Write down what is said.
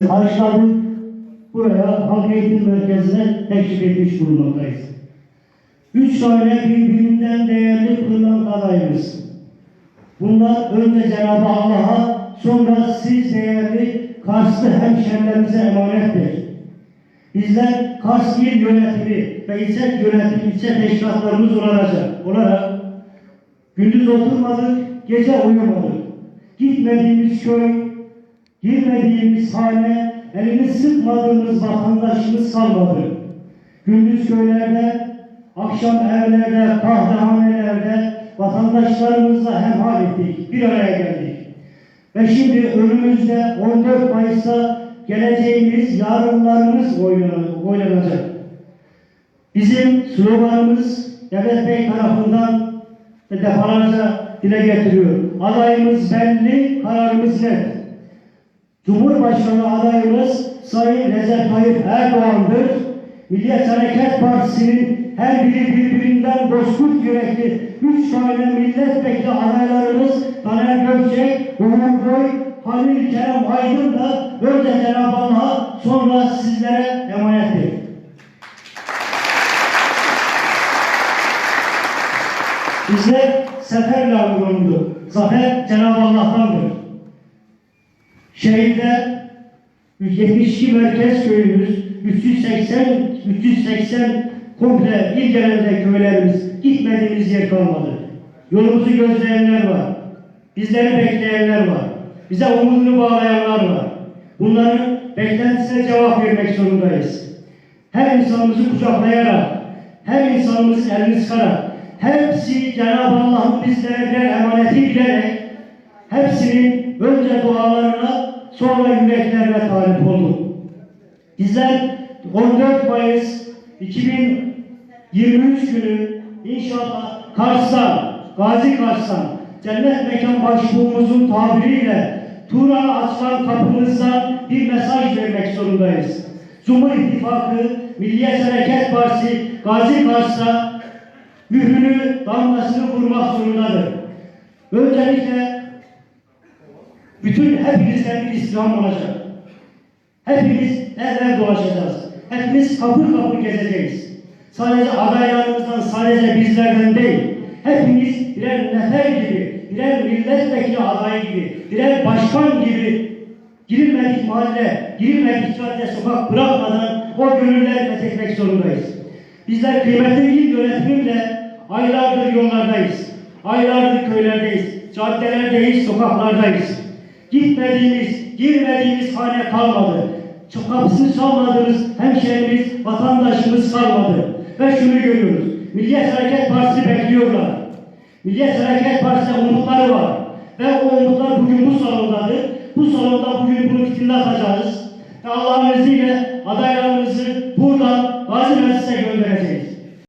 karşıladık. Buraya halk eğitim merkezine teşrif etmiş bulunmaktayız. Üç tane birbirinden değerli kılınan adayımız. Bunlar önce Cenab-ı Allah'a sonra siz değerli Karslı hemşehrilerimize emanettir. Bizler Kars İl Yönetimi ve ilçe yönetim, ilçe teşkilatlarımız olacak olarak gündüz oturmadık, gece uyumadık. Gitmediğimiz köy, girmediğimiz hane, elini sıkmadığımız vatandaşımız kalmadı. Gündüz köylerde, akşam evlerde, kahvehanelerde vatandaşlarımızla hemhal ettik, bir araya geldik. Ve şimdi önümüzde 14 Mayıs'ta geleceğimiz, yarınlarımız oynana- oynanacak. Bizim sloganımız Devlet Bey tarafından defalarca dile getiriyor. Adayımız belli, kararımız net. Cumhurbaşkanı adayımız Sayın Recep Tayyip Erdoğan'dır. Milliyetçi Hareket Partisi'nin her biri birbirinden dostluk yürekli üç tane milletvekili adaylarımız Taner Gökçek, Umur Boy, Halil Kerem Aydın da önce Cenab-ı Allah'a sonra sizlere emanettir. Bizler seferle gururlu. Zafer Cenab-ı Allah'tandır. Şehirde 72 merkez köyümüz, 380 380 komple il genelinde köylerimiz gitmediğimiz yer kalmadı. Yolumuzu gözleyenler var. Bizleri bekleyenler var. Bize umudunu bağlayanlar var. Bunların beklentisine cevap vermek zorundayız. Her insanımızı kucaklayarak, her insanımızın elini sıkarak, hepsi Cenab-ı Allah'ın bizlere birer emaneti bilerek, hepsinin önce dualarına, sonra yüreklerine talip olduk. Bizler 14 Mayıs 2023 günü inşallah Kars'tan, Gazi Kars'tan, cennet mekan başbuğumuzun tabiriyle Turan'a açılan kapımızdan bir mesaj vermek zorundayız. Cumhur İttifakı, Milliyetçi Hareket Partisi Gazi Kars'ta mührünü, damgasını vurmak zorundadır. Öncelikle bütün hepinizden bir İslam olacak. Hepimiz ev ev dolaşacağız. Hepimiz kapı kapı gezeceğiz. Sadece adaylarımızdan, sadece bizlerden değil. Hepimiz birer nefer gibi, birer milletvekili adayı gibi, birer başkan gibi girilmedik mahalle, girilmedik cadde, sokak bırakmadan o gönülleri fethetmek zorundayız. Bizler kıymetli il yönetimimle aylardır yollardayız. Aylardır köylerdeyiz, caddelerdeyiz, sokaklardayız. Gitmediğimiz, girmediğimiz hane kalmadı. Çok kapısını çalmadığımız hemşehrimiz, vatandaşımız kalmadı. Ve şunu görüyoruz. Milliyetçi Hareket Partisi bekliyorlar. Milliyetçi Hareket Partisi'ne umutları var. Ve o umutlar bugün bu salondadır. Bu salonda bugün bunu fitilini atacağız. Ve Allah'ın izniyle adaylarımızı buradan Gazi Meclis'e göndereceğiz.